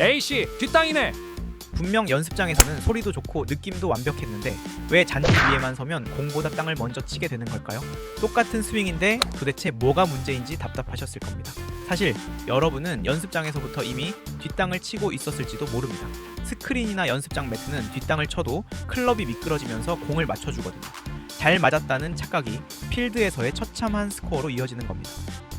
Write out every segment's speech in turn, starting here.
A씨 뒷땅이네 분명 연습장에서는 소리도 좋고 느낌도 완벽했는데 왜 잔디 위에만 서면 공보다 땅을 먼저 치게 되는 걸까요? 똑같은 스윙인데 도대체 뭐가 문제인지 답답하셨을 겁니다. 사실 여러분은 연습장에서부터 이미 뒷땅을 치고 있었을지도 모릅니다. 스크린이나 연습장 매트는 뒷땅을 쳐도 클럽이 미끄러지면서 공을 맞춰주거든요. 잘 맞았다는 착각이 필드에서의 처참한 스코어로 이어지는 겁니다.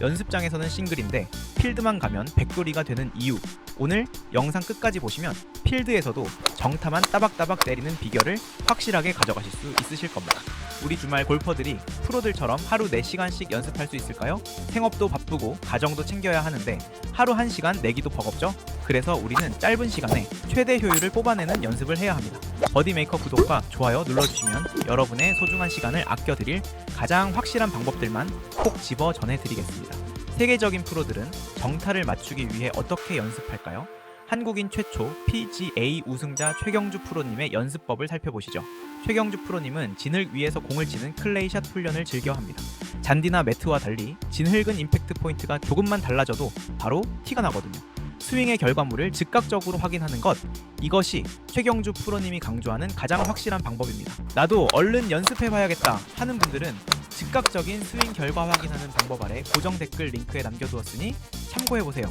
연습장에서는 싱글인데 필드만 가면 백돌이가 되는 이유 오늘 영상 끝까지 보시면 필드에서도 정타만 따박따박 때리는 비결을 확실하게 가져가실 수 있으실 겁니다. 우리 주말 골퍼들이 프로들처럼 하루 4시간씩 연습할 수 있을까요? 생업도 바쁘고 가정도 챙겨야 하는데 하루 1시간 내기도 버겁죠? 그래서 우리는 짧은 시간에 최대 효율을 뽑아내는 연습을 해야 합니다. 버디메이커 구독과 좋아요 눌러주시면 여러분의 소중한 시간을 아껴드릴 가장 확실한 방법들만 콕 집어 전해드리겠습니다. 세계적인 프로들은 정타를 맞추기 위해 어떻게 연습할까요? 한국인 최초 PGA 우승자 최경주 프로님의 연습법을 살펴보시죠. 최경주 프로님은 진흙 위에서 공을 치는 클레이샷 훈련을 즐겨 합니다. 잔디나 매트와 달리 진흙은 임팩트 포인트가 조금만 달라져도 바로 티가 나거든요. 스윙의 결과물을 즉각적으로 확인하는 것 이것이 최경주 프로님이 강조하는 가장 확실한 방법입니다. 나도 얼른 연습해봐야겠다 하는 분들은 즉각적인 스윙 결과 확인하는 방법 아래 고정 댓글 링크에 남겨두었으니 참고해보세요.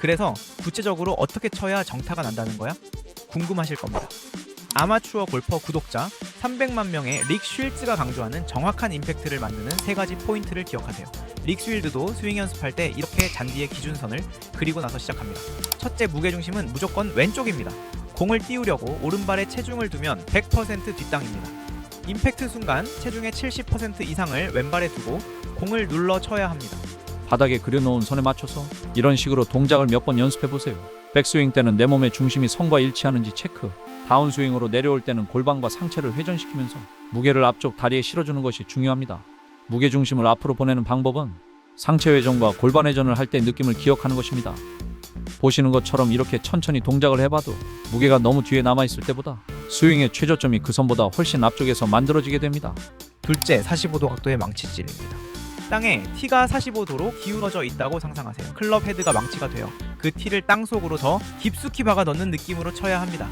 그래서 구체적으로 어떻게 쳐야 정타가 난다는 거야? 궁금하실 겁니다. 아마추어 골퍼 구독자 300만 명의 릭 쉴즈가 강조하는 정확한 임팩트를 만드는 세 가지 포인트를 기억하세요. 릭 쉴드도 스윙 연습할 때 이렇게 잔디의 기준선을 그리고 나서 시작합니다. 첫째 무게중심은 무조건 왼쪽입니다. 공을 띄우려고 오른발에 체중을 두면 100% 뒷땅입니다. 임팩트 순간 체중의 70% 이상을 왼발에 두고 공을 눌러 쳐야 합니다. 바닥에 그려놓은 선에 맞춰서 이런 식으로 동작을 몇 번 연습해 보세요 백스윙 때는 내 몸의 중심이 선과 일치하는지 체크 다운스윙으로 내려올 때는 골반과 상체를 회전시키면서 무게를 앞쪽 다리에 실어주는 것이 중요합니다 무게 중심을 앞으로 보내는 방법은 상체 회전과 골반 회전을 할 때 느낌을 기억하는 것입니다 보시는 것처럼 이렇게 천천히 동작을 해봐도 무게가 너무 뒤에 남아있을 때보다 스윙의 최저점이 그 선보다 훨씬 앞쪽에서 만들어지게 됩니다 둘째 45도 각도의 망치질입니다. 땅에 티가 45도로 기울어져 있다고 상상하세요. 클럽 헤드가 망치가 돼요. 그 티를 땅 속으로 더 깊숙이 박아 넣는 느낌으로 쳐야 합니다.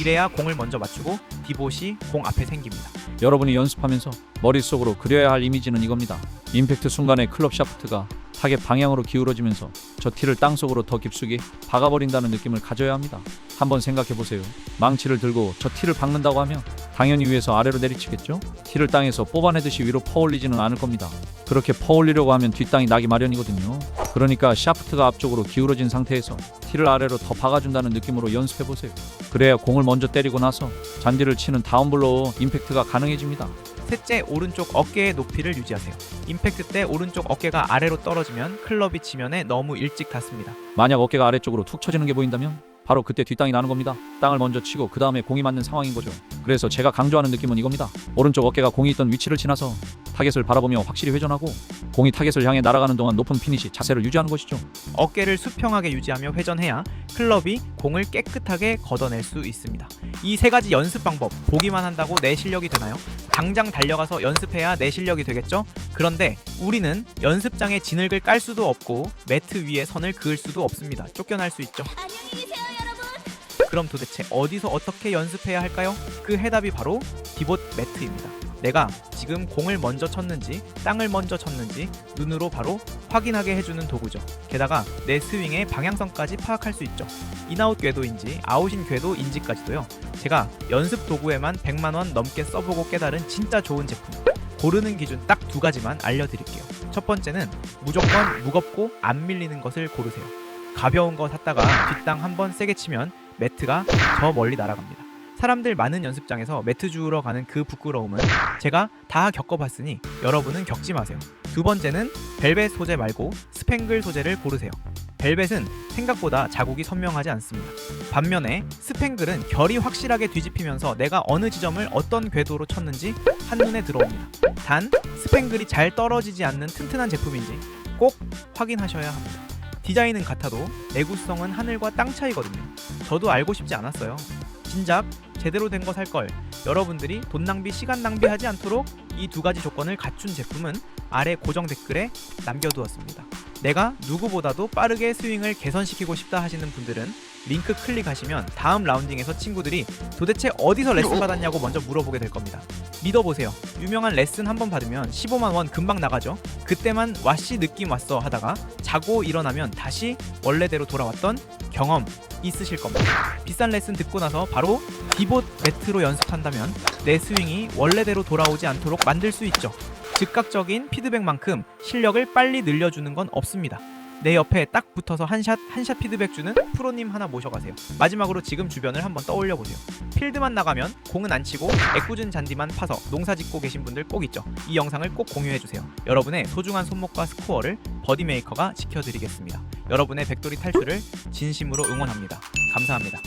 이래야 공을 먼저 맞추고 디봇이 공 앞에 생깁니다. 여러분이 연습하면서 머릿속으로 그려야 할 이미지는 이겁니다. 임팩트 순간에 클럽 샤프트가 타겟 방향으로 기울어지면서 저 티를 땅속으로 더 깊숙이 박아버린다는 느낌을 가져야 합니다. 한번 생각해 보세요. 망치를 들고 저 티를 박는다고 하면 당연히 위에서 아래로 내리치겠죠? 티를 땅에서 뽑아내듯이 위로 퍼올리지는 않을 겁니다. 그렇게 퍼올리려고 하면 뒷땅이 나기 마련이거든요. 그러니까 샤프트가 앞쪽으로 기울어진 상태에서 티를 아래로 더 박아준다는 느낌으로 연습해 보세요. 그래야 공을 먼저 때리고 나서 잔디를 치는 다운블로우 임팩트가 가능해집니다. 셋째 오른쪽 어깨의 높이를 유지하세요. 임팩트 때 오른쪽 어깨가 아래로 떨어지면 클럽이 지면에 너무 일찍 닿습니다. 만약 어깨가 아래쪽으로 툭 쳐지는 게 보인다면 바로 그때 뒷땅이 나는 겁니다. 땅을 먼저 치고 그 다음에 공이 맞는 상황인 거죠. 그래서 제가 강조하는 느낌은 이겁니다. 오른쪽 어깨가 공이 있던 위치를 지나서 타겟을 바라보며 확실히 회전하고 공이 타겟을 향해 날아가는 동안 높은 피니시 자세를 유지하는 것이죠. 어깨를 수평하게 유지하며 회전해야 클럽이 공을 깨끗하게 걷어낼 수 있습니다. 이 세 가지 연습 방법 보기만 한다고 내 실력이 되나요? 당장 달려가서 연습해야 내 실력이 되겠죠? 그런데 우리는 연습장에 진흙을 깔 수도 없고 매트 위에 선을 그을 수도 없습니다. 쫓겨날 수 있죠. 그럼 도대체 어디서 어떻게 연습해야 할까요? 그 해답이 바로 디봇 매트입니다. 내가 지금 공을 먼저 쳤는지 땅을 먼저 쳤는지 눈으로 바로 확인하게 해주는 도구죠. 게다가 내 스윙의 방향성까지 파악할 수 있죠. 인아웃 궤도인지 아웃인 궤도인지까지도요. 제가 연습 도구에만 100만 원 넘게 써보고 깨달은 진짜 좋은 제품. 고르는 기준 딱 두 가지만 알려드릴게요. 첫 번째는 무조건 무겁고 안 밀리는 것을 고르세요. 가벼운 거 샀다가 뒷땅 한 번 세게 치면 매트가 저 멀리 날아갑니다. 사람들 많은 연습장에서 매트 주우러 가는 그 부끄러움은 제가 다 겪어봤으니 여러분은 겪지 마세요. 두 번째는 벨벳 소재 말고 스팽글 소재를 고르세요. 벨벳은 생각보다 자국이 선명하지 않습니다. 반면에 스팽글은 결이 확실하게 뒤집히면서 내가 어느 지점을 어떤 궤도로 쳤는지 한눈에 들어옵니다. 단 스팽글이 잘 떨어지지 않는 튼튼한 제품인지 꼭 확인하셔야 합니다. 디자인은 같아도 내구성은 하늘과 땅 차이거든요. 저도 알고 싶지 않았어요. 진작 제대로 된 거 살 걸. 여러분들이 돈 낭비, 시간 낭비하지 않도록 이 두 가지 조건을 갖춘 제품은 아래 고정 댓글에 남겨두었습니다. 내가 누구보다도 빠르게 스윙을 개선시키고 싶다 하시는 분들은 링크 클릭하시면 다음 라운딩에서 친구들이 도대체 어디서 레슨 받았냐고 먼저 물어보게 될 겁니다. 믿어보세요. 유명한 레슨 한 번 받으면 15만 원 금방 나가죠. 그때만 와씨 느낌 왔어 하다가 자고 일어나면 다시 원래대로 돌아왔던 경험 있으실 겁니다. 비싼 레슨 듣고 나서 바로 디봇 매트로 연습한다면 내 스윙이 원래대로 돌아오지 않도록 만들 수 있죠. 즉각적인 피드백만큼 실력을 빨리 늘려주는 건 없습니다. 내 옆에 딱 붙어서 한샷 한샷 피드백 주는 프로님 하나 모셔가세요. 마지막으로 지금 주변을 한번 떠올려 보세요. 필드만 나가면 공은 안 치고 애꿎은 잔디만 파서 농사 짓고 계신 분들 꼭 있죠. 이 영상을 꼭 공유해 주세요. 여러분의 소중한 손목과 스코어를 버디메이커가 지켜드리겠습니다. 여러분의 백돌이 탈출을 진심으로 응원합니다. 감사합니다.